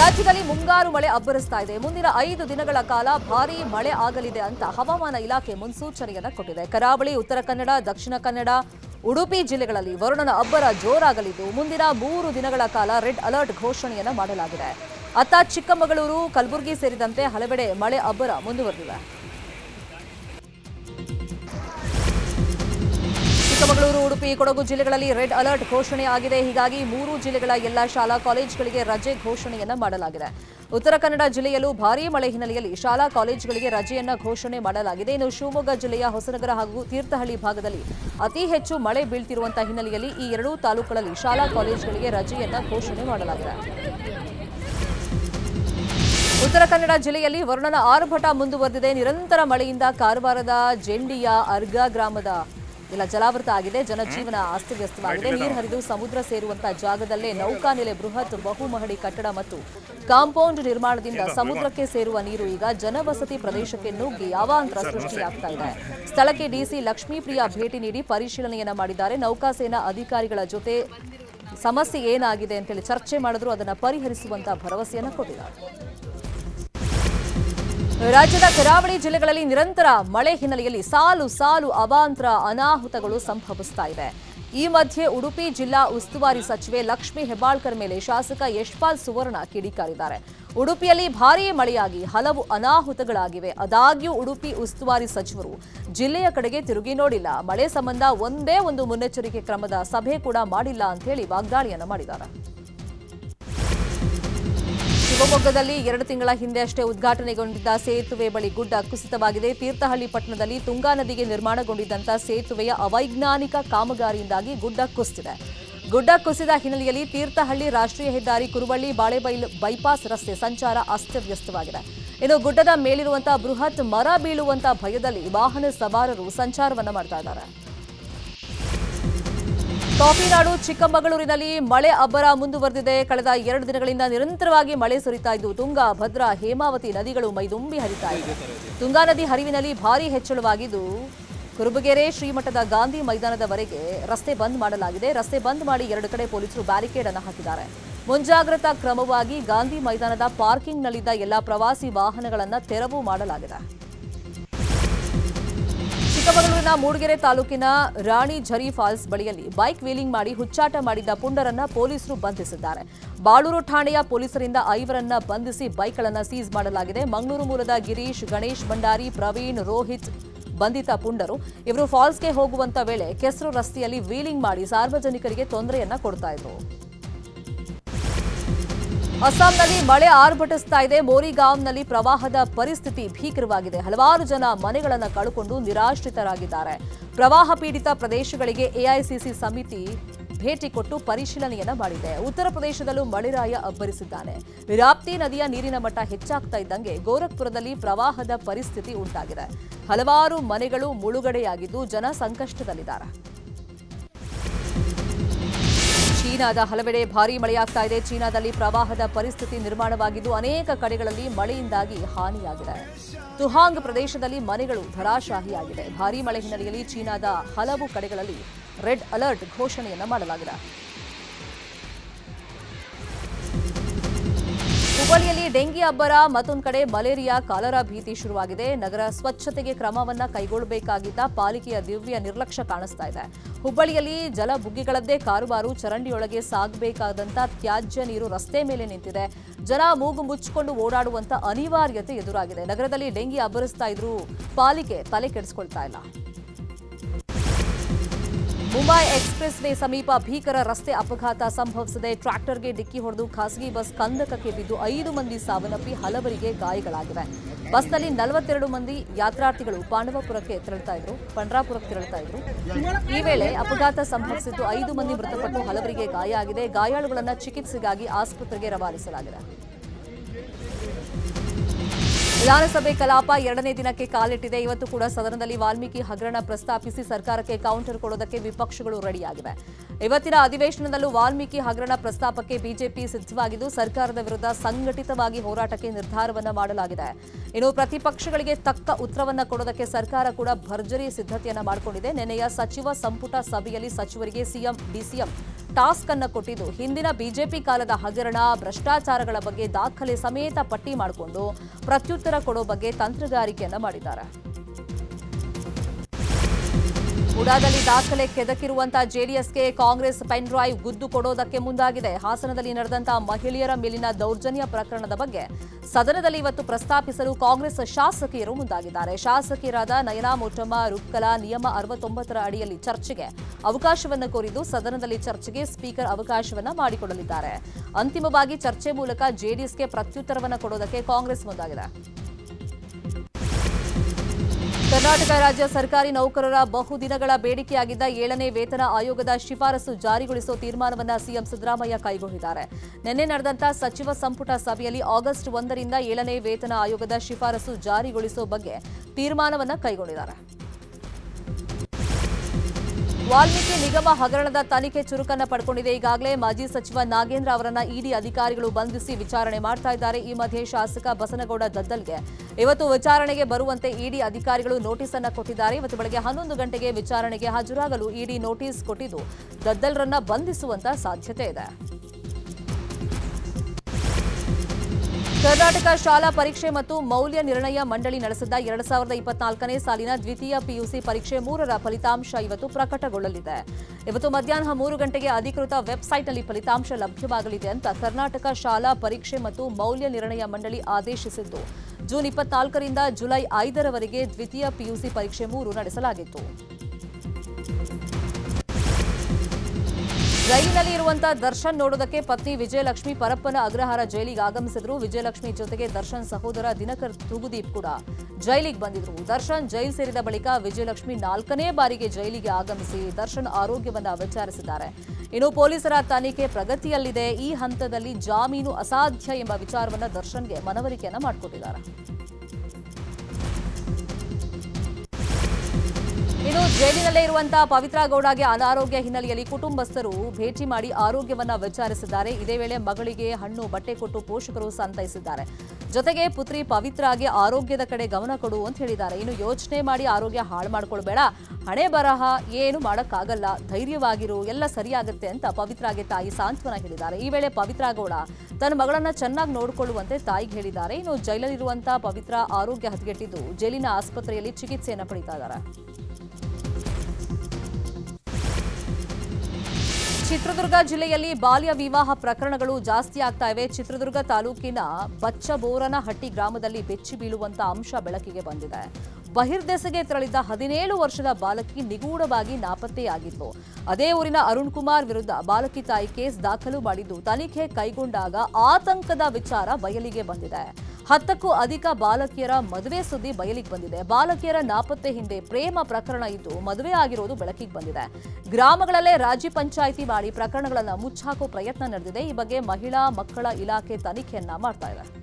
ರಾಜ್ಯದಲ್ಲಿ ಮುಂಗಾರು ಮಳೆ ಅಬ್ಬರಿಸ್ತಾ ಇದೆ. ಮುಂದಿನ ಐದು ದಿನಗಳ ಕಾಲ ಭಾರೀ ಮಳೆ ಆಗಲಿದೆ ಅಂತ ಹವಾಮಾನ ಇಲಾಖೆ ಮುನ್ಸೂಚನೆಯನ್ನ ಕೊಟ್ಟಿದೆ. ಕರಾವಳಿ, ಉತ್ತರ ಕನ್ನಡ, ದಕ್ಷಿಣ ಕನ್ನಡ, ಉಡುಪಿ ಜಿಲ್ಲೆಗಳಲ್ಲಿ ವರುಣನ ಅಬ್ಬರ ಜೋರಾಗಲಿದ್ದು, ಮುಂದಿನ ಮೂರು ದಿನಗಳ ಕಾಲ ರೆಡ್ ಅಲರ್ಟ್ ಘೋಷಣೆಯನ್ನ ಮಾಡಲಾಗಿದೆ. ಅತ್ತ ಚಿಕ್ಕಮಗಳೂರು, ಕಲಬುರಗಿ ಸೇರಿದಂತೆ ಹಲವೆಡೆ ಮಳೆ ಅಬ್ಬರ ಮುಂದುವರೆದಿದೆ. ಚಿಕ್ಕಮಗಳೂರು ಉಡುಪಿ, ಕೊಡಗು ಜಿಲ್ಲೆಗಳಲ್ಲಿ ರೆಡ್ ಅಲರ್ಟ್ ಘೋಷಣೆ ಆಗಿದೆ. ಹೀಗಾಗಿ ಮೂರು ಜಿಲ್ಲೆಗಳ ಎಲ್ಲ ಶಾಲಾ ಕಾಲೇಜುಗಳಿಗೆ ರಜೆ ಘೋಷಣೆಯನ್ನ ಮಾಡಲಾಗಿದೆ. ಉತ್ತರ ಕನ್ನಡ ಜಿಲ್ಲೆಯಲ್ಲೂ ಭಾರೀ ಮಳೆ ಹಿನ್ನೆಲೆಯಲ್ಲಿ ಶಾಲಾ ಕಾಲೇಜುಗಳಿಗೆ ರಜೆಯನ್ನ ಘೋಷಣೆ ಮಾಡಲಾಗಿದೆ. ಇನ್ನು ಶಿವಮೊಗ್ಗ ಜಿಲ್ಲೆಯ ಹೊಸನಗರ ಹಾಗೂ ತೀರ್ಥಹಳ್ಳಿ ಭಾಗದಲ್ಲಿ ಅತಿ ಹೆಚ್ಚು ಮಳೆ ಬೀಳ್ತಿರುವಂತಹ ಹಿನ್ನೆಲೆಯಲ್ಲಿ ಈ ಎರಡೂ ತಾಲೂಕುಗಳಲ್ಲಿ ಶಾಲಾ ಕಾಲೇಜುಗಳಿಗೆ ರಜೆಯನ್ನ ಘೋಷಣೆ ಮಾಡಲಾಗಿದೆ. ಉತ್ತರ ಕನ್ನಡ ಜಿಲ್ಲೆಯಲ್ಲಿ ವರುಣನ ಆರ್ಭಟ ಮುಂದುವರೆದಿದೆ. ನಿರಂತರ ಮಳೆಯಿಂದ ಕಾರವಾರದ ಜೆಂಡಿಯ ಅರ್ಗ ಗ್ರಾಮದ ಎಲ್ಲ ಜಲಾವೃತ ಆಗಿದೆ ಜನಜೀವನ ಅಸ್ತವ್ಯಸ್ತವಾಗಿದೆ ನೀರು ಹರಿದು ಸಮುದ್ರ ಸೇರುವಂತಹ ಜಾಗದಲ್ಲೇ ನೌಕಾನೆಲೆ ಬೃಹತ್ ಬಹುಮಹಡಿ ಕಟ್ಟಡ ಮತ್ತು ಕಾಂಪೌಂಡ್ ನಿರ್ಮಾಣದಿಂದ ಸಮುದ್ರಕ್ಕೆ ಸೇರುವ ನೀರು ಈಗ ಜನವಸತಿ ಪ್ರದೇಶಕ್ಕೆ ನುಗ್ಗಿ ಅವಾಂತರ ಸೃಷ್ಟಿಯಾಗ್ತಾ ಇದೆ. ಸ್ಥಳಕ್ಕೆ ಡಿಸಿ ಲಕ್ಷ್ಮೀಪ್ರಿಯಾ ಭೇಟಿ ನೀಡಿ ಪರಿಶೀಲನೆಯನ್ನ ಮಾಡಿದ್ದಾರೆ. ನೌಕಾಸೇನಾ ಅಧಿಕಾರಿಗಳ ಜೊತೆ ಸಮಸ್ಯೆ ಏನಾಗಿದೆ ಅಂತೇಳಿ ಚರ್ಚೆ ಮಾಡಿದ್ರು. ಅದನ್ನ ಪರಿಹರಿಸುವಂತಹ ಭರವಸೆಯನ್ನ ಕೊಟ್ಟಿದ್ದಾರೆ. ರಾಜ್ಯದ ಕರಾವಳಿ ಜಿಲ್ಲೆಗಳಲ್ಲಿ ನಿರಂತರ ಮಳೆ ಹಿನ್ನೆಲೆಯಲ್ಲಿ ಸಾಲು ಸಾಲು ಅವಾಂತರ ಅನಾಹುತಗಳು ಸಂಭವಿಸ್ತಾ ಇವೆ. ಈ ಮಧ್ಯೆ ಉಡುಪಿ ಜಿಲ್ಲಾ ಉಸ್ತುವಾರಿ ಸಚಿವೆ ಲಕ್ಷ್ಮೀ ಹೆಬ್ಬಾಳ್ಕರ್ ಮೇಲೆ ಶಾಸಕ ಯಶ್ಪಾಲ್ ಸುವರ್ಣ ಕಿಡಿಕಾರಿದ್ದಾರೆ. ಉಡುಪಿಯಲ್ಲಿ ಭಾರೀ ಮಳೆಯಾಗಿ ಹಲವು ಅನಾಹುತಗಳಾಗಿವೆ. ಆದಾಗ್ಯೂ ಉಡುಪಿ ಉಸ್ತುವಾರಿ ಸಚಿವರು ಜಿಲ್ಲೆಯ ಕಡೆಗೆ ತಿರುಗಿ ನೋಡಿಲ್ಲ. ಮಳೆ ಸಂಬಂಧ ಒಂದೇ ಒಂದು ಮುನ್ನೆಚ್ಚರಿಕೆ ಕ್ರಮದ ಸಭೆ ಕೂಡ ಮಾಡಿಲ್ಲ ಅಂತ ಹೇಳಿ ವಾಗ್ದಾಳಿಯನ್ನ ಮಾಡಿದ್ದಾರೆ. ಶಿವಮೊಗ್ಗದಲ್ಲಿ ಎರಡು ತಿಂಗಳ ಹಿಂದೆ ಅಷ್ಟೇ ಉದ್ಘಾಟನೆಗೊಂಡಿದ್ದ ಸೇತುವೆ ಬಳಿ ಗುಡ್ಡ ಕುಸಿತವಾಗಿದೆ. ತೀರ್ಥಹಳ್ಳಿ ಪಟ್ಟಣದಲ್ಲಿ ತುಂಗಾ ನದಿಗೆ ನಿರ್ಮಾಣಗೊಂಡಿದ್ದಂಥ ಸೇತುವೆಯ ಅವೈಜ್ಞಾನಿಕ ಕಾಮಗಾರಿಯಿಂದಾಗಿ ಗುಡ್ಡ ಕುಸಿದಿದೆ. ಗುಡ್ಡ ಕುಸಿದ ಹಿನ್ನೆಲೆಯಲ್ಲಿ ತೀರ್ಥಹಳ್ಳಿ ರಾಷ್ಟ್ರೀಯ ಹೆದ್ದಾರಿ ಕುರುವಳ್ಳಿ ಬಾಳೆಬೈಲು ಬೈಪಾಸ್ ರಸ್ತೆ ಸಂಚಾರ ಅಸ್ತವ್ಯಸ್ತವಾಗಿದೆ. ಇನ್ನು ಗುಡ್ಡದ ಮೇಲಿರುವಂತಹ ಬೃಹತ್ ಮರ ಬೀಳುವಂತಹ ಭಯದಲ್ಲಿ ವಾಹನ ಸವಾರರು ಸಂಚಾರವನ್ನು ಮಾಡ್ತಾ ಇದ್ದಾರೆ. ಕಾಫಿನಾಡು ಚಿಕ್ಕಮಗಳೂರಿನಲ್ಲಿ ಮಳೆ ಅಬ್ಬರ ಮುಂದುವರೆದಿದೆ. ಕಳೆದ ಎರಡು ದಿನಗಳಿಂದ ನಿರಂತರವಾಗಿ ಮಳೆ ಸುರಿತಾ ಇದ್ದು, ತುಂಗಾ, ಭದ್ರಾ, ಹೇಮಾವತಿ ನದಿಗಳು ಮೈದುಂಬಿ ಹರಿತಾ ಇವೆ ತುಂಗಾ ನದಿ ಹರಿವಿನಲ್ಲಿ ಭಾರೀ ಹೆಚ್ಚಳವಾಗಿದ್ದು, ಕುರುಬಗೆರೆ, ಶ್ರೀಮಠದ ಗಾಂಧಿ ಮೈದಾನದವರೆಗೆ ರಸ್ತೆ ಬಂದ್ ಮಾಡಲಾಗಿದೆ. ರಸ್ತೆ ಬಂದ್ ಮಾಡಿ ಎರಡು ಕಡೆ ಪೊಲೀಸರು ಬ್ಯಾರಿಕೇಡ್ ಅನ್ನು ಹಾಕಿದ್ದಾರೆ. ಮುಂಜಾಗ್ರತಾ ಕ್ರಮವಾಗಿ ಗಾಂಧಿ ಮೈದಾನದ ಪಾರ್ಕಿಂಗ್ನಲ್ಲಿದ್ದ ಎಲ್ಲಾ ಪ್ರವಾಸಿ ವಾಹನಗಳನ್ನು ತೆರವು ಮಾಡಲಾಗಿದೆ. ಚಿಕ್ಕಮಗಳೂರಿನ ಮೂಡಿಗೆರೆ ತಾಲೂಕಿನ ರಾಣಿ ಝರಿ ಫಾಲ್ಸ್ ಬಳಿಯಲ್ಲಿ ಬೈಕ್ ವೀಲಿಂಗ್ ಮಾಡಿ ಹುಚ್ಚಾಟ ಮಾಡಿದ್ದ ಪುಂಡರನ್ನ ಪೊಲೀಸರು ಬಂಧಿಸಿದ್ದಾರೆ. ಬಾಳೂರು ಠಾಣೆಯ ಪೊಲೀಸರಿಂದ ಐವರನ್ನ ಬಂಧಿಸಿ ಬೈಕ್ಗಳನ್ನು ಸೀಸ್ ಮಾಡಲಾಗಿದೆ. ಮಂಗಳೂರು ಮೂಲದ ಗಿರೀಶ್, ಗಣೇಶ್ ಭಂಡಾರಿ, ಪ್ರವೀಣ್, ರೋಹಿತ್ ಬಂಧಿತ ಪುಂಡರು. ಇವರು ಫಾಲ್ಸ್ಗೆ ಹೋಗುವಂತ ವೇಳೆ ಕೆಸರು ರಸ್ತೆಯಲ್ಲಿ ವೀಲಿಂಗ್ ಮಾಡಿ ಸಾರ್ವಜನಿಕರಿಗೆ ತೊಂದರೆಯನ್ನ ಕೊಡ್ತಾ ಇದ್ರು. ಅಸ್ಸಾಂನಲ್ಲಿ ಮಳೆ ಆರ್ಭಟಿಸ್ತಾ ಇದೆ. ಮೋರಿಗಾಂವ್ನಲ್ಲಿ ಪ್ರವಾಹದ ಪರಿಸ್ಥಿತಿ ಭೀಕರವಾಗಿದೆ. ಹಲವಾರು ಜನ ಮನೆಗಳನ್ನು ಕಳ್ಕೊಂಡು ನಿರಾಶ್ರಿತರಾಗಿದ್ದಾರೆ. ಪ್ರವಾಹ ಪೀಡಿತ ಪ್ರದೇಶಗಳಿಗೆ ಎಐಸಿಸಿ ಸಮಿತಿ ಭೇಟಿ ಕೊಟ್ಟು ಪರಿಶೀಲನೆಯನ್ನ ಮಾಡಿದೆ. ಉತ್ತರ ಪ್ರದೇಶದಲ್ಲೂ ಮಳೆರಾಯ ಅಬ್ಬರಿಸಿದ್ದಾನೆ. ವಿರಾಪ್ತಿ ನದಿಯ ನೀರಿನ ಮಟ್ಟ ಹೆಚ್ಚಾಗ್ತಾ ಇದ್ದಂಗೆ ಗೋರಖ್ಪುರದಲ್ಲಿ ಪ್ರವಾಹದ ಪರಿಸ್ಥಿತಿ ಉಂಟಾಗಿದೆ. ಹಲವಾರು ಮನೆಗಳು ಮುಳುಗಡೆಯಾಗಿದ್ದು ಜನ ಸಂಕಷ್ಟದಲ್ಲಿದ್ದಾರೆ. ಚೀನಾದ ಹಲವೆಡೆ ಭಾರೀ ಮಳೆಯಾಗ್ತಾ ಇದೆ. ಚೀನಾದಲ್ಲಿ ಪ್ರವಾಹದ ಪರಿಸ್ಥಿತಿ ನಿರ್ಮಾಣವಾಗಿದ್ದು ಅನೇಕ ಕಡೆಗಳಲ್ಲಿ ಮಳೆಯಿಂದಾಗಿ ಹಾನಿಯಾಗಿದೆ. ತುಹಾಂಗ್ ಪ್ರದೇಶದಲ್ಲಿ ಮನೆಗಳು ಧರಾಶಾಹಿಯಾಗಿದೆ. ಭಾರೀ ಮಳೆ ಹಿನ್ನೆಲೆಯಲ್ಲಿ ಚೀನಾದ ಹಲವು ಕಡೆಗಳಲ್ಲಿ ರೆಡ್ ಅಲರ್ಟ್ ಘೋಷಣೆಯನ್ನು ಮಾಡಲಾಗಿದೆ. ಹುಬ್ಬಳ್ಳಿಯಲ್ಲಿ ಡೆಂಗಿ ಅಬ್ಬರ, ಮತ್ತೊಂದು ಕಡೆ ಮಲೇರಿಯಾ, ಕಾಲರಾ ಭೀತಿ ಶುರುವಾಗಿದೆ. ನಗರ ಸ್ವಚ್ಛತೆಗೆ ಕ್ರಮವನ್ನ ಕೈಗೊಳ್ಳಬೇಕಾಗಿದ್ದ ಪಾಲಿಕೆಯ ದಿವ್ಯ ನಿರ್ಲಕ್ಷ್ಯ ಕಾಣಿಸ್ತಾ ಇದೆ. ಹುಬ್ಬಳ್ಳಿಯಲ್ಲಿ ಜಲ ಬುಗ್ಗಿಗಳದ್ದೇ ಕಾರುಬಾರು ಚರಂಡಿಯೊಳಗೆ ಸಾಗಬೇಕಾದಂತ ತ್ಯಾಜ್ಯ ನೀರು ರಸ್ತೆ ಮೇಲೆ ನಿಂತಿದೆ. ಜನ ಮೂಗು ಮುಚ್ಚಿಕೊಂಡು ಓಡಾಡುವಂತ ಅನಿವಾರ್ಯತೆ ಎದುರಾಗಿದೆ. ನಗರದಲ್ಲಿ ಡೆಂಗಿ ಅಬ್ಬರಿಸ್ತಾ ಇದ್ರೂ ಪಾಲಿಕೆ ತಲೆ ಕೆಡಿಸ್ಕೊಳ್ತಾ ಇಲ್ಲ. ಮುಂಬೈ ಎಕ್ಸ್ಪ್ರೆಸ್ ವೇ ಸಮೀಪ ಭೀಕರ ರಸ್ತೆ ಅಪಘಾತ ಸಂಭವಿಸಿದೆ ಟ್ರ್ಯಾಕ್ಟರ್ಗೆ ಡಿಕ್ಕಿ ಹೊಡೆದು ಖಾಸಗಿ ಬಸ್ ಕಂದಕಕ್ಕೆ ಬಿದ್ದು ಐದು ಮಂದಿ ಸಾವನ್ನಪ್ಪಿ ಹಲವರಿಗೆ ಗಾಯಗಳಾಗಿವೆ. ಬಸ್ನಲ್ಲಿ ನಲವತ್ತೆರಡು ಮಂದಿ ಯಾತ್ರಾರ್ಥಿಗಳು ಪಾಂಡವಪುರಕ್ಕೆ ತೆರಳುತ್ತಾ ಇದ್ರು, ಪಂಡ್ರಾಪುರಕ್ಕೆ ತೆರಳುತ್ತಾ ಇದ್ರು. ಈ ವೇಳೆ ಅಪಘಾತ ಸಂಭವಿಸಿದ್ದು ಐದು ಮಂದಿ ಮೃತಪಟ್ಟು ಹಲವರಿಗೆ ಗಾಯ ಆಗಿದೆ. ಗಾಯಾಳುಗಳನ್ನು ಚಿಕಿತ್ಸೆಗಾಗಿ ಆಸ್ಪತ್ರೆಗೆ ರವಾನಿಸಲಾಗಿದೆ. ವಿಧಾನಸಭೆ ಕಲಾಪ ಎರಡನೇ ದಿನಕ್ಕೆ ಕಾಲಿಟ್ಟಿದೆ. ಇವತ್ತು ಕೂಡ ಸದನದಲ್ಲಿ ವಾಲ್ಮೀಕಿ ಹಗರಣ ಪ್ರಸ್ತಾಪಿಸಿ ಸರ್ಕಾರಕ್ಕೆ ಕೌಂಟರ್ ಕೊಡೋದಕ್ಕೆ ವಿಪಕ್ಷಗಳು ರೆಡಿಯಾಗಿವೆ. ಇವತ್ತಿನ ಅಧಿವೇಶನದಲ್ಲೂ ವಾಲ್ಮೀಕಿ ಹಗರಣ ಪ್ರಸ್ತಾಪಕ್ಕೆ ಬಿಜೆಪಿ ಸಿದ್ಧವಾಗಿದ್ದು, ಸರ್ಕಾರದ ವಿರುದ್ಧ ಸಂಘಟಿತವಾಗಿ ಹೋರಾಟಕ್ಕೆ ನಿರ್ಧಾರವನ್ನ ಮಾಡಲಾಗಿದೆ. ಇನ್ನು ಪ್ರತಿಪಕ್ಷಗಳಿಗೆ ತಕ್ಕ ಉತ್ತರವನ್ನ ಕೊಡೋದಕ್ಕೆ ಸರ್ಕಾರ ಕೂಡ ಭರ್ಜರಿ ಸಿದ್ಧತೆಯನ್ನ ಮಾಡಿಕೊಂಡಿದೆ. ನಿನ್ನೆಯ ಸಚಿವ ಸಂಪುಟ ಸಭೆಯಲ್ಲಿ ಸಚಿವರಿಗೆ ಸಿಎಂ, ಡಿಸಿಎಂ ಟಾಸ್ಕ್ ಅನ್ನು ಕೊಟ್ಟಿದ್ದು. ಹಿಂದಿನ ಬಿಜೆಪಿ ಕಾಲದ ಹಗರಣ, ಭ್ರಷ್ಟಾಚಾರಗಳ ಬಗ್ಗೆ ದಾಖಲೆ ಸಮೇತ ಪಟ್ಟಿ ಮಾಡಿಕೊಂಡು ಪ್ರತ್ಯುತ್ತರ ಕೊಡೋ ಬಗ್ಗೆ ತಂತ್ರಗಾರಿಕೆಯನ್ನ ಮಾಡಿದ್ದಾರೆ. ಉಡಾದಲ್ಲಿ ದಾಖಲೆ ಕೆದಕಿರುವಂತಹ ಜೆಡಿಎಸ್ಗೆ ಕಾಂಗ್ರೆಸ್ ಪೆನ್ ಗುದ್ದು ಕೊಡೋದಕ್ಕೆ ಮುಂದಾಗಿದೆ. ಹಾಸನದಲ್ಲಿ ನಡೆದಂತಹ ಮಹಿಳೆಯರ ಮೇಲಿನ ದೌರ್ಜನ್ಯ ಪ್ರಕರಣದ ಬಗ್ಗೆ ಸದನದಲ್ಲಿ ಇವತ್ತು ಪ್ರಸ್ತಾಪಿಸಲು ಕಾಂಗ್ರೆಸ್ ಶಾಸಕಿಯರು ಮುಂದಾಗಿದ್ದಾರೆ. ಶಾಸಕಿಯರಾದ ನಯನಾ ಮೋಟಮ್ಮ ರುಕ್ಕಲಾ ನಿಯಮ ಅರವತ್ತೊಂಬತ್ತರ ಅಡಿಯಲ್ಲಿ ಚರ್ಚೆಗೆ ಅವಕಾಶವನ್ನು ಕೋರಿದ್ದು ಸದನದಲ್ಲಿ ಚರ್ಚೆಗೆ ಸ್ಪೀಕರ್ ಅವಕಾಶವನ್ನ ಮಾಡಿಕೊಡಲಿದ್ದಾರೆ. ಅಂತಿಮವಾಗಿ ಚರ್ಚೆ ಮೂಲಕ ಜೆಡಿಎಸ್ಗೆ ಪ್ರತ್ಯುತ್ತರವನ್ನು ಕೊಡೋದಕ್ಕೆ ಕಾಂಗ್ರೆಸ್ ಮುಂದಾಗಿದೆ. ಕರ್ನಾಟಕ ರಾಜ್ಯ ಸರ್ಕಾರಿ ನೌಕರರ ಬಹುದಿನಗಳ ಬೇಡಿಕೆಯಾಗಿದ್ದ ಏಳನೇ ವೇತನ ಆಯೋಗದ ಶಿಫಾರಸು ಜಾರಿಗೊಳಿಸುವ ತೀರ್ಮಾನವನ್ನು ಸಿಎಂ ಸಿದ್ದರಾಮಯ್ಯ ಕೈಗೊಂಡಿದ್ದಾರೆ. ನಿನ್ನೆ ನಡೆದಂತ ಸಚಿವ ಸಂಪುಟ ಸಭೆಯಲ್ಲಿ ಆಗಸ್ಟ್ ಒಂದರಿಂದ ಏಳನೇ ವೇತನ ಆಯೋಗದ ಶಿಫಾರಸು ಜಾರಿಗೊಳಿಸುವ ಬಗ್ಗೆ ತೀರ್ಮಾನವನ್ನು ಕೈಗೊಂಡಿದ್ದಾರೆ. ವಾಲ್ಮೀಕಿ ನಿಗಮ ಹಗರಣದ ತನಿಖೆ ಚುರುಕನ್ನ ಪಡ್ಕೊಂಡಿದೆ. ಈಗಾಗಲೇ ಮಾಜಿ ಸಚಿವ ನಾಗೇಂದ್ರ ಅವರನ್ನ ಇಡಿ ಅಧಿಕಾರಿಗಳು ಬಂಧಿಸಿ ವಿಚಾರಣೆ ಮಾಡ್ತಾ ಇದ್ದಾರೆ. ಈ ಮಧ್ಯೆ ಶಾಸಕ ಬಸನಗೌಡ ದದ್ದಲ್ಗೆ ಇವತ್ತು ವಿಚಾರಣೆಗೆ ಬರುವಂತೆ ಇಡಿ ಅಧಿಕಾರಿಗಳು ನೋಟಿಸ್ ಅನ್ನ ಕೊಟ್ಟಿದ್ದಾರೆ. ಇವತ್ತು ಬೆಳಗ್ಗೆ ಹನ್ನೊಂದು ಗಂಟೆಗೆ ವಿಚಾರಣೆಗೆ ಹಾಜರಾಗಲು ಇಡಿ ನೋಟಿಸ್ ಕೊಟ್ಟಿದ್ದು ದದ್ದಲ್ರನ್ನ ಬಂಧಿಸುವಂತ ಸಾಧ್ಯತೆ ಇದೆ. ಕರ್ನಾಟಕ ಶಾಲಾ ಪರೀಕ್ಷೆ ಮತ್ತು ಮೌಲ್ಯ ನಿರ್ಣಯ ಮಂಡಳಿ ನಡೆಸಿದ್ದ ಎರಡ್ ಸಾವಿರದ ಇಪ್ಪತ್ನಾಲ್ಕನೇ ಸಾಲಿನ ದ್ವಿತೀಯ ಪಿಯುಸಿ ಪರೀಕ್ಷೆ ಮೂರರ ಫಲಿತಾಂಶ ಇವತ್ತು ಪ್ರಕಟಗೊಳ್ಳಲಿದೆ. ಇವತ್ತು ಮಧ್ಯಾಹ್ನ ಮೂರು ಗಂಟೆಗೆ ಅಧಿಕೃತ ವೆಬ್ಸೈಟ್ನಲ್ಲಿ ಫಲಿತಾಂಶ ಲಭ್ಯವಾಗಲಿದೆ ಅಂತ ಕರ್ನಾಟಕ ಶಾಲಾ ಪರೀಕ್ಷೆ ಮತ್ತು ಮೌಲ್ಯ ನಿರ್ಣಯ ಮಂಡಳಿ ಆದೇಶಿಸಿದ್ದು. ಜೂನ್ ಇಪ್ಪತ್ನಾಲ್ಕರಿಂದ ಜುಲೈ ಐದರವರೆಗೆ ದ್ವಿತೀಯ ಪಿಯುಸಿ ಪರೀಕ್ಷೆ ಮೂರು ನಡೆಸಲಾಗಿತ್ತು. ಜೈಲಿನಲ್ಲಿ ಇರುವಂತಹ ದರ್ಶನ್ ನೋಡೋದಕ್ಕೆ ಪತ್ನಿ ವಿಜಯಲಕ್ಷ್ಮಿ ಪರಪ್ಪನ ಅಗ್ರಹಾರ ಜೈಲಿಗೆ ಆಗಮಿಸಿದ್ರು. ವಿಜಯಲಕ್ಷ್ಮಿ ಜೊತೆಗೆ ದರ್ಶನ್ ಸಹೋದರ ದಿನಕರ್ ತೂಗುದೀಪ್ ಕೂಡ ಜೈಲಿಗೆ ಬಂದಿದ್ರು. ದರ್ಶನ್ ಜೈಲು ಸೇರಿದ ಬಳಿಕ ವಿಜಯಲಕ್ಷ್ಮಿ ನಾಲ್ಕನೇ ಬಾರಿಗೆ ಜೈಲಿಗೆ ಆಗಮಿಸಿ ದರ್ಶನ್ ಆರೋಗ್ಯವನ್ನ ವಿಚಾರಿಸಿದ್ದಾರೆ. ಇನ್ನು ಪೊಲೀಸರ ತನಿಖೆ ಪ್ರಗತಿಯಲ್ಲಿದೆ. ಈ ಹಂತದಲ್ಲಿ ಜಾಮೀನು ಅಸಾಧ್ಯ ಎಂಬ ವಿಚಾರವನ್ನ ದರ್ಶನ್ಗೆ ಮನವರಿಕೆಯನ್ನ ಮಾಡಿಕೊಟ್ಟಿದ್ದಾರೆ. ಜೈಲಿನಲ್ಲೇ ಇರುವಂತಹ ಪವಿತ್ರ ಗೌಡಗೆ ಅನಾರೋಗ್ಯ ಹಿನ್ನೆಲೆಯಲ್ಲಿ ಕುಟುಂಬಸ್ಥರು ಭೇಟಿ ಮಾಡಿ ಆರೋಗ್ಯವನ್ನ ವಿಚಾರಿಸಿದ್ದಾರೆ. ಇದೇ ವೇಳೆ ಮಗಳಿಗೆ ಹಣ್ಣು, ಬಟ್ಟೆ ಕೊಟ್ಟು ಪೋಷಕರು ಸಂತೈಸಿದ್ದಾರೆ. ಜೊತೆಗೆ ಪುತ್ರಿ ಪವಿತ್ರಾಗೆ ಆರೋಗ್ಯದ ಕಡೆ ಗಮನ ಕೊಡು ಅಂತ ಹೇಳಿದ್ದಾರೆ. ಇನ್ನು ಯೋಚನೆ ಮಾಡಿ ಆರೋಗ್ಯ ಹಾಳು ಮಾಡ್ಕೊಳ್ಬೇಡ. ಹಣೆ ಬರಹ ಏನು ಮಾಡೋಕ್ಕಾಗಲ್ಲ. ಧೈರ್ಯವಾಗಿರು, ಎಲ್ಲ ಸರಿಯಾಗುತ್ತೆ ಅಂತ ಪವಿತ್ರಾಗೆ ತಾಯಿ ಸಾಂತ್ವನ ಹೇಳಿದ್ದಾರೆ. ಈ ವೇಳೆ ಪವಿತ್ರ ಗೌಡ ತನ್ನ ಮಗಳನ್ನ ಚೆನ್ನಾಗಿ ನೋಡಿಕೊಳ್ಳುವಂತೆ ತಾಯಿಗೆ ಹೇಳಿದ್ದಾರೆ. ಇನ್ನು ಜೈಲಲ್ಲಿರುವಂತಹ ಪವಿತ್ರ ಆರೋಗ್ಯ ಹದಗೆಟ್ಟಿದ್ದು ಜೈಲಿನ ಆಸ್ಪತ್ರೆಯಲ್ಲಿ ಚಿಕಿತ್ಸೆಯನ್ನು ಪಡಿತಾ ಇದ್ದಾರೆ. ಚಿತ್ರದುರ್ಗ ಜಿಲ್ಲೆಯಲ್ಲಿ ಬಾಲ್ಯ ವಿವಾಹ ಪ್ರಕರಣಗಳು ಜಾಸ್ತಿ ಆಗ್ತಾ ಇವೆ. ಚಿತ್ರದುರ್ಗ ತಾಲೂಕಿನ ಬಚ್ಚಬೋರನಹಟ್ಟಿ ಗ್ರಾಮದಲ್ಲಿ ಬೆಚ್ಚಿ ಬೀಳುವಂತ ಅಂಶ ಬೆಳಕಿಗೆ ಬಂದಿದೆ. ಬಹಿರ್ದೆಸೆಗೆ ತೆರಳಿದ್ದ ಹದಿನೇಳು ವರ್ಷದ ಬಾಲಕಿ ನಿಗೂಢವಾಗಿ ನಾಪತ್ತೆಯಾಗಿತ್ತು. ಅದೇ ಊರಿನ ಅರುಣ್ ಕುಮಾರ್ ವಿರುದ್ಧ ಬಾಲಕಿ ತಾಯಿ ಕೇಸ್ ದಾಖಲು ಮಾಡಿದ್ದು ತನಿಖೆ ಕೈಗೊಂಡಾಗ ಆತಂಕದ ವಿಚಾರ ಬಯಲಿಗೆ ಬಂದಿದೆ. ಹತ್ತಕ್ಕೂ ಅಧಿಕ ಬಾಲಕಿಯರ ಮದುವೆ ಸುದ್ದಿ ಬಯಲಿಗೆ ಬಂದಿದೆ. ಬಾಲಕಿಯರ ನಾಪತ್ತೆ ಹಿಂದೆ ಪ್ರೇಮ ಪ್ರಕರಣ ಇದ್ದು ಮದುವೆ ಆಗಿರೋದು ಬೆಳಕಿಗೆ ಬಂದಿದೆ. ಗ್ರಾಮಗಳಲ್ಲೇ ರಾಜ್ಯ ಪಂಚಾಯಿತಿ ಮಾಡಿ ಪ್ರಕರಣಗಳನ್ನು ಮುಚ್ಚಾಕೋ ಪ್ರಯತ್ನ ನಡೆದಿದೆ. ಈ ಬಗ್ಗೆ ಮಹಿಳಾ ಮಕ್ಕಳ ಇಲಾಖೆ ತನಿಖೆಯನ್ನ ಮಾಡ್ತಾ ಇದೆ.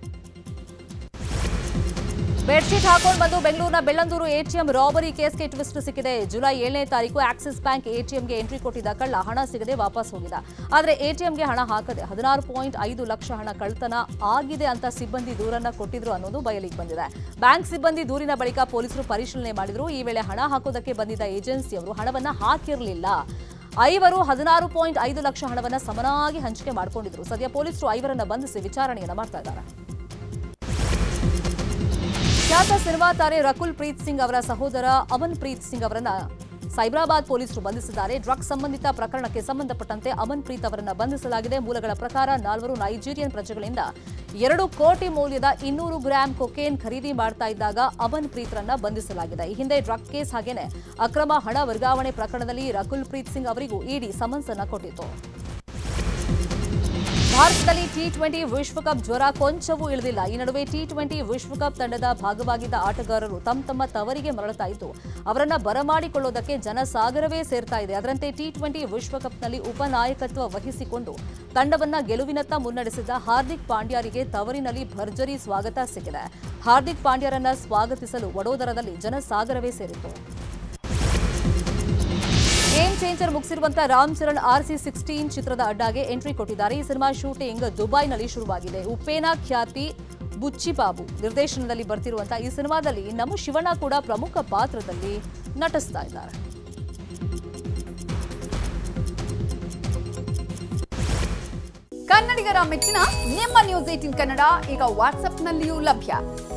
ಬೆಡ್ಶೀಟ್ ಹಾಕೊಂಡು ಬಂದು ಬೆಂಗಳೂರಿನ ಬೆಳ್ಳಂದೂರು ಎಟಿಎಂ ರಾಬರಿ ಕೇಸ್ಗೆ ಟ್ವಿಸ್ಟ್ ಸಿಕ್ಕಿದೆ. ಜುಲೈ ಏಳನೇ ತಾರೀಕು ಆಕ್ಸಿಸ್ ಬ್ಯಾಂಕ್ ಎಟಿಎಂಗೆ ಎಂಟ್ರಿ ಕೊಟ್ಟಿದ್ದ ಕಳ್ಳ ಹಣ ಸಿಗದೆ ವಾಪಸ್ ಹೋಗಿದ. ಆದರೆ ಎಟಿಎಂಗೆ ಹಣ ಹಾಕದೆ ಹದಿನಾರು ಪಾಯಿಂಟ್ ಐದು ಲಕ್ಷ ಹಣ ಕಳ್ತನ ಆಗಿದೆ ಅಂತ ಸಿಬ್ಬಂದಿ ದೂರನ್ನ ಕೊಟ್ಟಿದ್ರು ಅನ್ನೋದು ಬಯಲಿಗೆ ಬಂದಿದೆ. ಬ್ಯಾಂಕ್ ಸಿಬ್ಬಂದಿ ದೂರಿನ ಬಳಿಕ ಪೊಲೀಸರು ಪರಿಶೀಲನೆ ಮಾಡಿದ್ರು. ಈ ವೇಳೆ ಹಣ ಹಾಕೋದಕ್ಕೆ ಬಂದಿದ್ದ ಏಜೆನ್ಸಿಯವರು ಹಣವನ್ನ ಹಾಕಿರಲಿಲ್ಲ. ಐವರು ಹದಿನಾರು ಪಾಯಿಂಟ್ ಐದು ಲಕ್ಷ ಹಣವನ್ನ ಸಮನಾಗಿ ಹಂಚಿಕೆ ಮಾಡಿಕೊಂಡಿದ್ರು. ಸದ್ಯ ಪೊಲೀಸರು ಐವರನ್ನ ಬಂಧಿಸಿ ವಿಚಾರಣೆಯನ್ನ ಮಾಡ್ತಾ ಇದ್ದಾರೆ. ಖ್ಯಾತ ಸಿನಿಮಾ ತಾರೆ ರಕುಲ್ ಪ್ರೀತ್ ಸಿಂಗ್ ಅವರ ಸಹೋದರ ಅಮನ್ ಪ್ರೀತ್ ಸಿಂಗ್ ಅವರನ್ನ ಸೈಬರಾಬಾದ್ ಪೊಲೀಸರು ಬಂಧಿಸಿದ್ದಾರೆ. ಡ್ರಗ್ಸ್ ಸಂಬಂಧಿತ ಪ್ರಕರಣಕ್ಕೆ ಸಂಬಂಧಪಟ್ಟಂತೆ ಅಮನ್ ಪ್ರೀತ್ ಅವರನ್ನು ಬಂಧಿಸಲಾಗಿದೆ. ಮೂಲಗಳ ಪ್ರಕಾರ ನಾಲ್ವರು ನೈಜೀರಿಯನ್ ಪ್ರಜೆಗಳಿಂದ ಎರಡು ಕೋಟಿ ಮೌಲ್ಯದ ಇನ್ನೂರು ಗ್ರಾಂ ಕೊಕೇನ್ ಖರೀದಿ ಮಾಡ್ತಾ ಇದ್ದಾಗ ಅಮನ್ ಪ್ರೀತ್ರನ್ನ ಬಂಧಿಸಲಾಗಿದೆ. ಈ ಹಿಂದೆ ಡ್ರಗ್ ಕೇಸ್ ಹಾಗೇನೆ ಅಕ್ರಮ ಹಣ ವರ್ಗಾವಣೆ ಪ್ರಕರಣದಲ್ಲಿ ರಕುಲ್ ಪ್ರೀತ್ ಸಿಂಗ್ ಅವರಿಗೂ ಇಡಿ ಸಮನ್ಸ್ ಅನ್ನು ಕೊಟ್ಟಿತ್ತು. ಭಾರತದಲ್ಲಿ ಟಿ ಟ್ವೆಂಟಿ ವಿಶ್ವಕಪ್ ಜ್ವರ ಕೊಂಚವೂ ಇಳಿದಿಲ್ಲ. ಈ ನಡುವೆ ಟಿ ಟ್ವೆಂಟಿ ವಿಶ್ವಕಪ್ ತಂಡದ ಭಾಗವಾಗಿದ್ದ ಆಟಗಾರರು ತಮ್ಮ ತಮ್ಮ ತವರಿಗೆ ಮರಳುತ್ತಾ ಇದ್ದು, ಅವರನ್ನ ಬರಮಾಡಿಕೊಳ್ಳೋದಕ್ಕೆ ಜನಸಾಗರವೇ ಸೇರ್ತಾ ಇದೆ. ಅದರಂತೆ ಟಿ ಟ್ವೆಂಟಿ ವಿಶ್ವಕಪ್ನಲ್ಲಿ ಉಪನಾಯಕತ್ವ ವಹಿಸಿಕೊಂಡು ತಂಡವನ್ನ ಗೆಲುವಿನತ್ತ ಮುನ್ನಡೆಸಿದ ಹಾರ್ದಿಕ್ ಪಾಂಡ್ಯರಿಗೆ ತವರಿನಲ್ಲಿ ಭರ್ಜರಿ ಸ್ವಾಗತ ಸಿಕ್ಕಿದೆ. ಹಾರ್ದಿಕ್ ಪಾಂಡ್ಯರನ್ನ ಸ್ವಾಗತಿಸಲು ವಡೋದರದಲ್ಲಿ ಜನಸಾಗರವೇ ಸೇರಿತ್ತು. Changer ಮುಗಿಸಿರುವಂತಹ Ram Charan R C sixteen ಚಿತ್ರದ ಅಡ್ಡಾಗೆ ಎಂಟ್ರಿ ಕೊಟ್ಟಿದ್ದಾರೆ. ಈ ಸಿನಿಮಾ ಶೂಟಿಂಗ್ ದುಬೈನಲ್ಲಿ ಶುರುವಾಗಿದೆ. ಉಪೇನಾ ಖ್ಯಾತಿ ಬುಚ್ಚಿಬಾಬು ನಿರ್ದೇಶನದಲ್ಲಿ ಬರ್ತಿರುವಂತಹ ಈ ಸಿನಿಮಾದಲ್ಲಿ ನಮ್ಮ ಶಿವಣ್ಣ ಕೂಡ ಪ್ರಮುಖ ಪಾತ್ರದಲ್ಲಿ ನಟಿಸ್ತಾ ಇದ್ದಾರೆ. ಕನ್ನಡಿಗರ ಮೆಚ್ಚಿನ ನಿಮ್ಮ ನ್ಯೂಸ್ ಏಟಿನ್ ಕನ್ನಡ ಈಗ ವಾಟ್ಸ್ಆಪ್ನಲ್ಲಿಯೂ ಲಭ್ಯ.